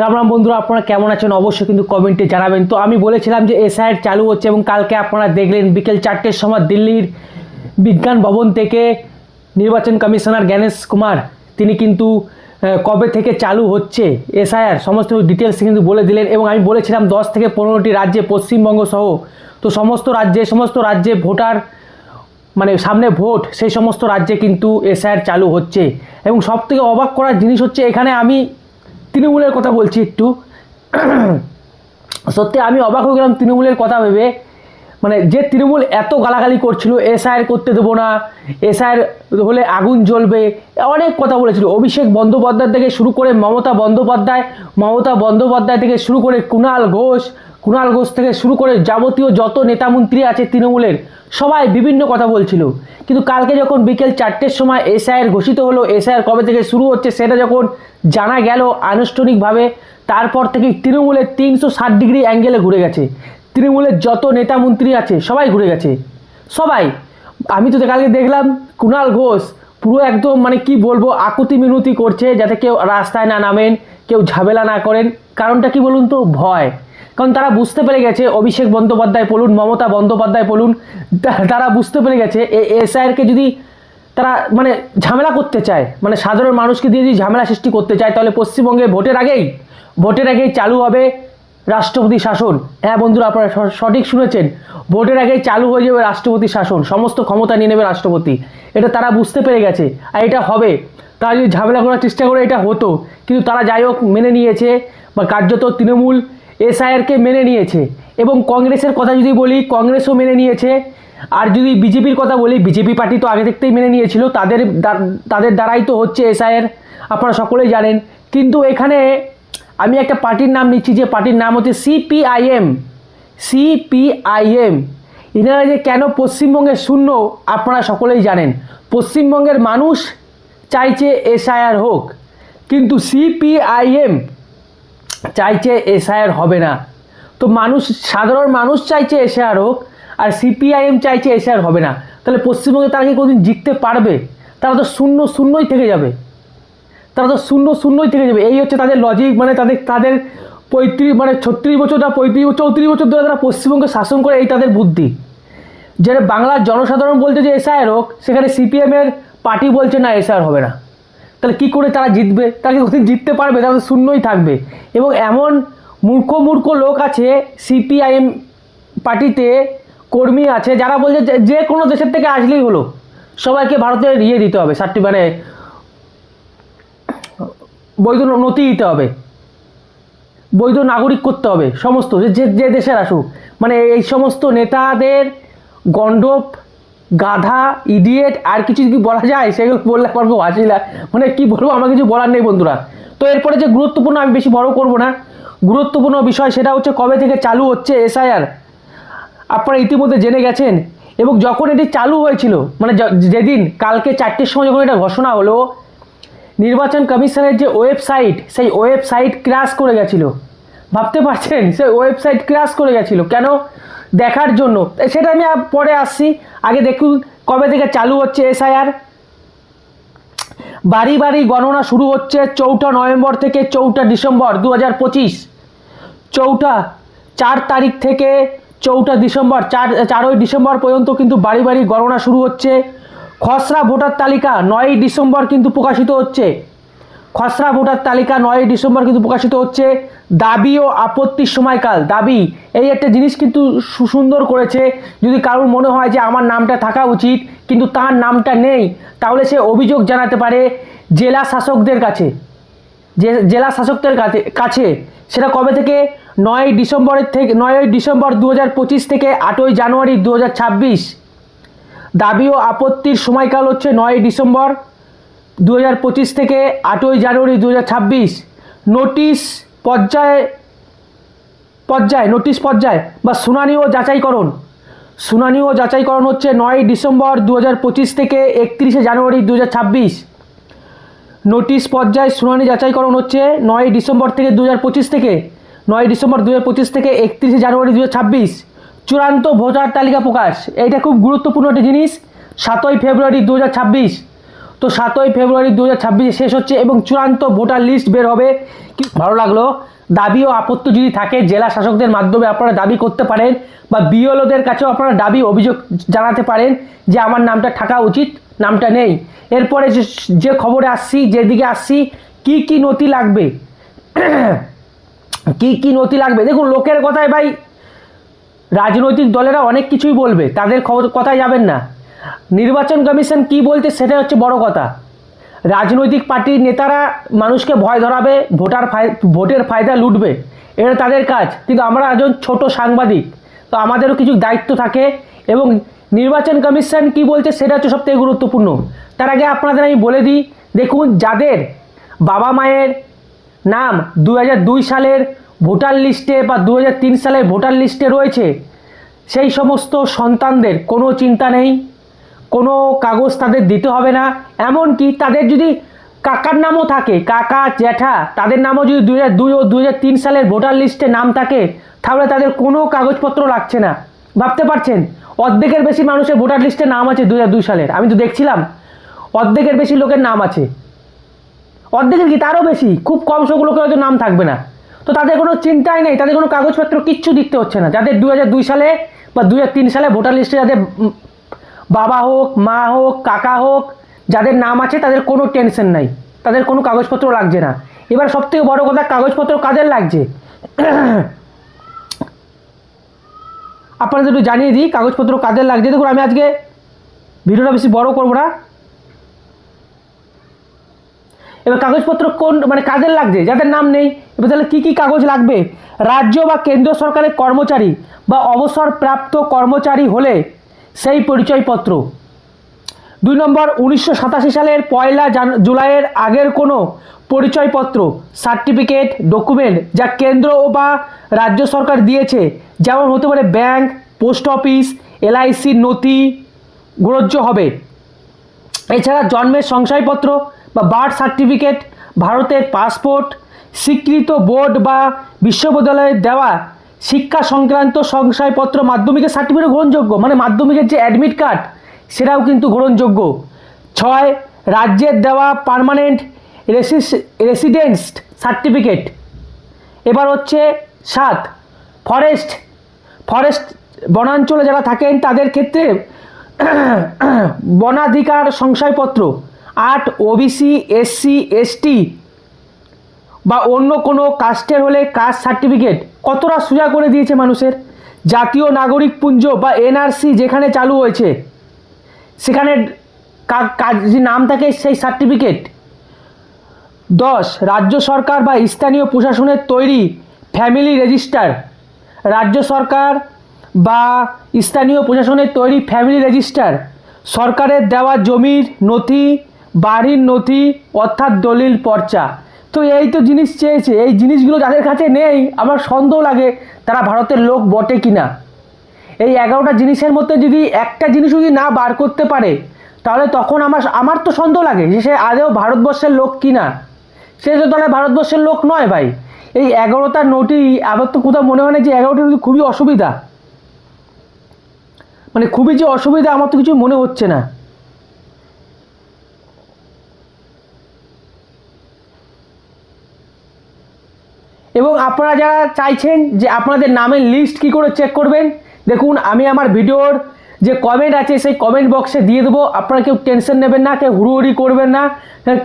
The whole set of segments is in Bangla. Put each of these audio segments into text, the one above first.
রাম রাম বন্ধুরা, আপনারা কেমন আছেন? অবশ্যই কিন্তু কমেন্টে জানাবেন। তো আমি বলেছিলাম যে এসআইআর চালু হচ্ছে এবং কালকে আপনারা দেখলেন বিকেল চারটের সময় দিল্লির বিজ্ঞান ভবন থেকে নির্বাচন কমিশনার জ্ঞানেশ কুমার, তিনি কিন্তু কবে থেকে চালু হচ্ছে এসআইআর সমস্ত ডিটেলস কিন্তু বলে দিলেন এবং আমি বলেছিলাম দশ থেকে পনেরোটি রাজ্যে, পশ্চিমবঙ্গ সহ। তো সমস্ত রাজ্যে সমস্ত রাজ্যে ভোটার মানে সামনে ভোট, সেই সমস্ত রাজ্যে কিন্তু এসআইআর চালু হচ্ছে। এবং সব থেকে অবাক করার জিনিস হচ্ছে, এখানে আমি তৃণমূলের কথা বলছি একটু। সত্যি আমি অবাক হয়ে গেলাম তৃণমূলের কথা ভেবে। মানে যে তৃণমূল এত গালাগালি করছিল, এসআইআর করতে দেবো না, এসআইআর হলে আগুন জ্বলবে, অনেক কথা বলেছিল। অভিষেক বন্দ্যোপাধ্যায় থেকে শুরু করে মমতা বন্দ্যোপাধ্যায় মমতা বন্দ্যোপাধ্যায় থেকে শুরু করে কুণাল ঘোষ কুণাল ঘোষ থেকে শুরু করে যাবতীয় যত নেতামন্ত্রী আছে তৃণমূলের, সবাই বিভিন্ন কথা বলছিল। কিন্তু কালকে যখন বিকেল চারটের সময় এসআইআর ঘোষিত হলো, এসআইআর কবে থেকে শুরু হচ্ছে সেটা যখন জানা গেল আনুষ্ঠানিকভাবে, তারপর থেকে তৃণমূলের তিনশো ষাট ডিগ্রি অ্যাঙ্গেলে ঘুরে গেছে। তৃণমূলের যত নেতা মন্ত্রী আছে, সবাই ঘুরে গেছে। সবাই। আমি তো কালকে দেখলাম কুণাল ঘোষ পুরো একদম মানে কি বলব, আকুতি মিনতি করছে যাতে কেউ রাস্তায় না নামেন, কেউ ঝামেলা না করেন। কারণটা কি বলুন তো? ভয়। কারণ তারা বুঝতে পেরে গেছে, অভিষেক বন্দ্যোপাধ্যায় বলুন, মমতা বন্দ্যোপাধ্যায় বলুন তারা বুঝতে পেরে গেছে এসআইআরকে যদি তারা মানে ঝামেলা করতে চায় মানে সাধারণ মানুষকে দিয়ে যদি ঝামেলা সৃষ্টি করতে চায়, তাহলে পশ্চিমবঙ্গে ভোটের আগেই ভোটের আগেই চালু হবে রাষ্ট্রপতি শাসন। হ্যাঁ বন্ধুরা, আপনারা সঠিক শুনেছেন, ভোটের আগেই চালু হয়ে যাবে রাষ্ট্রপতি শাসন, সমস্ত ক্ষমতা নিয়ে নেবে রাষ্ট্রপতি। এটা তারা বুঝতে পেরে গেছে, আর এটা হবে। তারা যদি ঝামেলা করার চেষ্টা করে, এটা হতো। কিন্তু তারা যাই হোক মেনে নিয়েছে, বা কার্যত তৃণমূল এসআইআরকে মেনে নিয়েছে। এবং কংগ্রেসের কথা যদি বলি, কংগ্রেসও মেনে নিয়েছে। আর যদি বিজেপির কথা বলি, বিজেপি পার্টি তো আগে থাকতেই মেনে নিয়েছিল। তাদের তাদের দ্বারাই তো হচ্ছে এসআইআর, আপনারা সকলেই জানেন। কিন্তু এখানে আমি একটা পার্টির নাম নিচ্ছি, যে পার্টির নাম হচ্ছে সিপিআইএম। সিপিআইএম। এনারা যে কেন পশ্চিমবঙ্গে শূন্য, আপনারা সকলেই জানেন। পশ্চিমবঙ্গের মানুষ চাইছে এসআইআর হোক। কিন্তু সিপিআইএম চাইছে এসআইআর হবে না। তো মানুষ, সাধারণ মানুষ চাইছে এসআইআর হোক, আর সিপিআইএম চাইছে এসআইআর হবে না। তাহলে পশ্চিমবঙ্গে তারা কি কোনোদিন জিততে পারবে? তারা তো শূন্য শূন্যই থেকে যাবে। তারা তো শূন্য শূন্যই থেকে যাবে। এই হচ্ছে তাদের লজিক মানে তাদের তাদের পঁয়ত্রিশ মানে ছত্রিশ বছর না পঁয়ত্রিশ বছর, চৌত্রিশ বছর ধরে তারা পশ্চিমবঙ্গে শাসন করে, এই তাদের বুদ্ধি। যেটা বাংলার জনসাধারণ বলছে যে এসআইআর হোক, সেখানে সিপিএমের পার্টি বলছে না, এসআইআর হবে না। তাহলে কি করে তারা জিতবে? তারা কি জিততে পারবে? তারা শূন্যই থাকবে। এবং এমন মূর্খ মূর্খ লোক আছে, সিপিআইএম পার্টিতে কর্মী আছে, যারা বলছে যে- কোনো দেশের থেকে আসলেই হলো। সবাইকে ভারতের ইয়ে দিতে হবে সার্টি মানে বৈধ নথি দিতে হবে। বৈধ নাগরিক করতে হবে, সমস্ত যে যে- যে দেশের আসুক। মানে এই সমস্ত নেতাদের গণ্ডপ গাধা ইডিয়েট আর কিছু কি বলা যায়, সেগুলো বললে খুব হাসি লাগে মানে কি বলব, আমার কিছু বলার নেই বন্ধুরা। তো এরপরে যে গুরুত্বপূর্ণ, আমি বেশি বড় করব না। গুরুত্বপূর্ণ বিষয় সেটা হচ্ছে কবে থেকে চালু হচ্ছে এসআইআর। আপনারা ইতিমধ্যে জেনে গেছেন। এবং যখন এটি চালু হয়েছিল মানে যেদিন, কালকে চারটের সময় যখন এটা ঘোষণা হলো, নির্বাচন কমিশনের যে ওয়েবসাইট, সেই ওয়েবসাইট ক্রাশ করে গেছিল। ভাবতে পারছেন? সেই ওয়েবসাইট ক্রাশ করে গেছিল। কেন? দেখার জন্য। সেটা আমি পরে আসছি। আগে দেখুন, কবে থেকে চালু হচ্ছে এসআইআর? বাড়ি বাড়ি গণনা শুরু হচ্ছে চৌঠা নভেম্বর থেকে চৌঠা ডিসেম্বর দু হাজার পঁচিশ। চৌঠা, চার তারিখ থেকে চৌঠা ডিসেম্বর, চার, চারই ডিসেম্বর পর্যন্ত কিন্তু বাড়ি বাড়ি গণনা শুরু হচ্ছে। খসড়া ভোটার তালিকা নয়ই ডিসেম্বর কিন্তু প্রকাশিত হচ্ছে। খসড়া ভোটার তালিকা নয়ই ডিসেম্বর কিন্তু প্রকাশিত হচ্ছে। দাবি ও আপত্তির সময়কাল। দাবি, এই একটা জিনিস কিন্তু সু- সুন্দর করেছে। যদি কারোর মনে হয় যে আমার নামটা থাকা উচিত, কিন্তু তার নামটা নেই, তাহলে সে অভিযোগ জানাতে পারে জেলা শাসকদের কাছে। যে, জেলা শাসকদের কাছে- কাছে। সেটা কবে থেকে? নয় ডিসেম্বরের থেকে, নয়ই ডিসেম্বর দু হাজার পঁচিশ থেকে আটই জানুয়ারি দু হাজার ছাব্বিশ। দাবি ও আপত্তির সময়কাল হচ্ছে নয় ডিসেম্বর। দু হাজার পঁচিশ থেকে আটই জানুয়ারি দু হাজার ছাব্বিশ নোটিশ পর্যায়ে, পর্যায়, নোটিশ পর্যায় বা শুনানি ও যাচাইকরণ। শুনানি ও যাচাইকরণ হচ্ছে নয় ডিসেম্বর দু হাজার পঁচিশ থেকে একত্রিশে জানুয়ারি দু হাজার ছাব্বিশ। নোটিশ পর্যায়ে শুনানি যাচাইকরণ হচ্ছে নয় ডিসেম্বর থেকে দু হাজার পঁচিশ থেকে, নয় ডিসেম্বর দু হাজার পঁচিশ থেকে একত্রিশে জানুয়ারি দু হাজার ছাব্বিশ। চূড়ান্ত ভোটার তালিকা প্রকাশ। এটা খুব গুরুত্বপূর্ণ একটি জিনিস। সাতই ফেব্রুয়ারি দু হাজার ছাব্বিশ। তো সাতই ফেব্রুয়ারি দু শেষ হচ্ছে এবং চূড়ান্ত ভোটার লিস্ট বের হবে। কি ভালো লাগল? দাবি ও আপত্তি যদি থাকে, জেলা শাসকদের মাধ্যমে আপনারা দাবি করতে পারেন বা বিএলওদের কাছেও আপনারা দাবি, অভিযোগ জানাতে পারেন যে আমার নামটা থাকা উচিত, নামটা নেই। এরপরে যে খবরে আসছি, যেদিকে আসছি, কি কি নথি লাগবে? কি কি নথি লাগবে? দেখুন, লোকের কথায় ভাই, রাজনৈতিক দলেরা অনেক কিছুই বলবে, তাদের কথায় যাবেন না। নির্বাচন কমিশন কি বলতে সেটা হচ্ছে বড় কথা। রাজনৈতিক পার্টির নেতারা মানুষকে ভয় ধরাবে, ভোটার ভোটের ফায়দা লুটবে, এটা তাদের কাজ। কিন্তু আমরা একজন ছোট সাংবাদিক, তো আমাদেরও কিছু দায়িত্ব থাকে এবং নির্বাচন কমিশন কি বলছে সেটা হচ্ছে সবথেকে গুরুত্বপূর্ণ। তার আগে আপনাদের আমি বলে দিই, দেখুন যাদের বাবা মায়ের নাম দু হাজার দুই সালের ভোটার লিস্টে বা দু হাজার তিন সালের ভোটার লিস্টে রয়েছে, সেই সমস্ত সন্তানদের কোনো চিন্তা নেই। কোনো কাগজ তাদের দিতে হবে না। এমনকি তাদের যদি কাকার নামও থাকে, কাকা, জ্যাঠা, তাদের নামও যদি দুই হাজার দুই ও দুই হাজার তিন সালের ভোটার লিস্টে নাম থাকে, তাহলে তাদের কোনো কাগজপত্র লাগছে না। ভাবতে পারছেন? অর্ধেকের বেশি মানুষের ভোটার লিস্টে নাম আছে দু দুই সালের। আমি তো দেখছিলাম, অর্ধেকের বেশি লোকের নাম আছে। অর্ধেকের কি? তারও বেশি। খুব কম সংখ্যক লোকের হয়তো নাম থাকবে না। তো তাদের কোনো চিন্তাই নেই। তাদের কোনো কাগজপত্র কিচ্ছু দিতে হচ্ছে না। যাদের দু দুই সালে বা দু হাজার তিন সালে ভোটার লিস্টে যাদের বাবা হোক, মা হোক, কাকা হোক, যাদের নাম আছে তাদের কোনো টেনশন নাই। তাদের কোনো কাগজপত্র লাগছে না। এবার সবথেকে বড় কথা, কাগজপত্র কাদের লাগছে? আপনাদের একটু জানিয়ে দিই, কাগজপত্র কাদের লাগছে। দেখুন, আমি আজকে ভিডিওটা বেশি বড় করব না। এবার কাগজপত্র কোন মানে কাদের লাগছে? যাদের নাম নেই, এবার তাহলে কী কী কাগজ লাগবে? রাজ্য বা কেন্দ্র সরকারের কর্মচারী বা অবসরপ্রাপ্ত কর্মচারী হলে সেই পরিচয়পত্র। দুই নম্বর, উনিশশো সাতাশি সালের পয়লা জান, জুলাইয়ের আগের কোনো পরিচয়পত্র, সার্টিফিকেট, ডকুমেন্ট যা কেন্দ্র ও বা রাজ্য সরকার দিয়েছে, যেমন হতে পারে ব্যাংক, পোস্ট অফিস এলআইসির নথি গ্রহ্য হবে। এছাড়া জন্মের সংশয়পত্র বা বার্থ সার্টিফিকেট, ভারতের পাসপোর্ট, স্বীকৃত বোর্ড বা বিশ্ববিদ্যালয়ে দেওয়া শিক্ষা সংক্রান্ত সংশয়পত্র মাধ্যমিকের সার্টিফিকেট গ্রহণযোগ্য মানে মাধ্যমিকের যে অ্যাডমিট কার্ড সেটাও কিন্তু গ্রহণযোগ্য। ছয়, রাজ্যের দেওয়া পার্মানেন্ট রেসিডেন্স সার্টিফিকেট এবার হচ্ছে সাত ফরেস্ট ফরেস্ট বনাঞ্চলে যারা থাকেন, তাদের ক্ষেত্রে বনাধিকার সংশয়পত্র। আট ওবিসি এসসি এসটি বা অন্য কোনো কাস্টের হলে কাস্ট সার্টিফিকেট কতটা সোজা করে দিয়েছে মানুষের? জাতীয় নাগরিক পুঞ্জ বা এনআরসি যেখানে চালু হয়েছে, সেখানে কাজ যে নাম থাকে সেই সার্টিফিকেট দশ, রাজ্য সরকার বা স্থানীয় প্রশাসনের তৈরি ফ্যামিলি রেজিস্টার রাজ্য সরকার বা স্থানীয় প্রশাসনের তৈরি ফ্যামিলি রেজিস্টার সরকারের দেওয়া জমির নথি, বাড়ির নথি, অর্থাৎ দলিল পর্চা। তো এই তো জিনিস চেয়েছে, এই জিনিসগুলো যাদের কাছে নেই, আমার সন্দেহ লাগে তারা ভারতের লোক বটে কি না এই এগারোটা জিনিসের মধ্যে যদি একটা জিনিস যদি না বার করতে পারে, তাহলে তখন আমার আমার তো সন্দেহ লাগে যে সে আদৌ ভারতবর্ষের লোক কিনা। সে তো তাহলে ভারতবর্ষের লোক নয় ভাই। এই এগারোটা নোটই আবার তো কোথাও মনে হয় না যে এগারোটা নোটই খুবই অসুবিধা। মানে খুবই যে অসুবিধা আমার তো কিছু মনে হচ্ছে না। এবং আপনারা যারা চাইছেন যে আপনাদের নামের লিস্ট কি করে চেক করবেন, দেখুন, আমি আমার ভিডিওর যে কমেন্ট আছে সেই কমেন্ট বক্সে দিয়ে দেবো। আপনারা কেউ টেনশন নেবেন না, কেউ হুড়োহুড়ি করবেন না।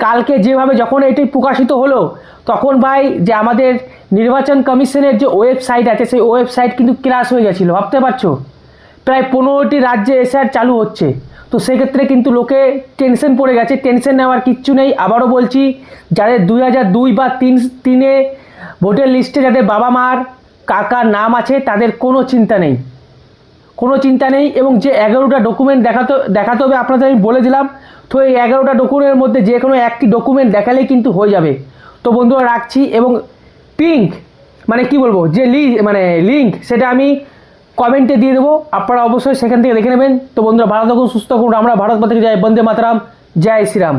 কালকে যেভাবে যখন এটি প্রকাশিত হলো, তখন ভাই যে আমাদের নির্বাচন কমিশনের যে ওয়েবসাইট আছে, সেই ওয়েবসাইট কিন্তু ক্রাশ হয়ে গেছিল, ভাবতে পারছ? প্রায় পনেরোটি রাজ্যে এসআর চালু হচ্ছে। তো সেক্ষেত্রে কিন্তু লোকে টেনশন পড়ে গেছে টেনশন নেওয়ার কিচ্ছু নেই। আবারও বলছি, যাদের দুই হাজার দুই বা তিন, তিনে ভোটের লিস্টে যাদের বাবা মার কাকার নাম আছে, তাদের কোনো চিন্তা নেই। কোনো চিন্তা নেই এবং যে এগারোটা ডকুমেন্ট দেখাতে দেখাতে হবে আপনাদের আমি বলে দিলাম, তো এই এগারোটা ডকুমেন্টের মধ্যে যে কোনো একটি ডকুমেন্ট দেখালেই কিন্তু হয়ে যাবে। তো বন্ধুরা রাখছি এবং পিঙ্ক মানে কি বলব, যে লি মানে লিঙ্ক সেটা আমি কমেন্টে দিয়ে দেবো, আপনারা অবশ্যই সেখান থেকে দেখে নেবেন। তো বন্ধুরা ভালো থাকুন, সুস্থ থাকুন, আমরা ভারত মাতাকে যাই বন্দে মাতারাম, জয় শ্রীরাম।